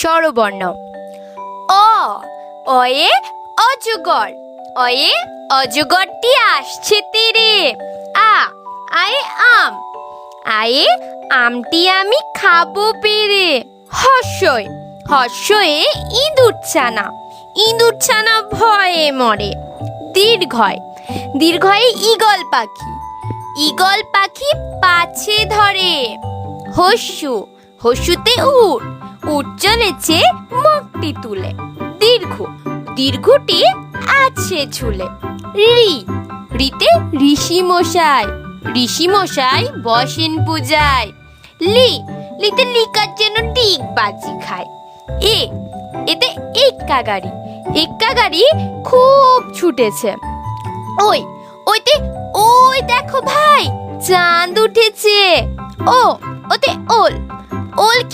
স্বরবর্ণ। অ, অয়ে অজগর অয়ে অজগরটি আসছে তীরে। আ, আয়ে আম। আয়ে আমটি আমি খাব পেরে। হর্ষই হর্ষয়ে ইঁদুর ছানা। ইঁদুর ছানা ভয়ে মরে। দীর্ঘয়, দীর্ঘয়ে ঈগল পাখি। ঈগল পাখি পাছে ধরে। হস্যু হস্যুতে উট উট চলেছে মুখটি তুলে। দীর্ঘ, দীর্ঘটি আছে ঝুলে রি, রিতে ঋষি মশাই ঋষি মশাই বসেন পূজায়। লি, লিতে লিকার জন্য টিক বাজি খায়। এ, এতে এক্কা গাড়ি এক্কা গাড়ি খুব ছুটেছে। ওই, ওইতে, ওই দেখো ভাই, চাঁদ উঠেছে। ও, ওতে ওল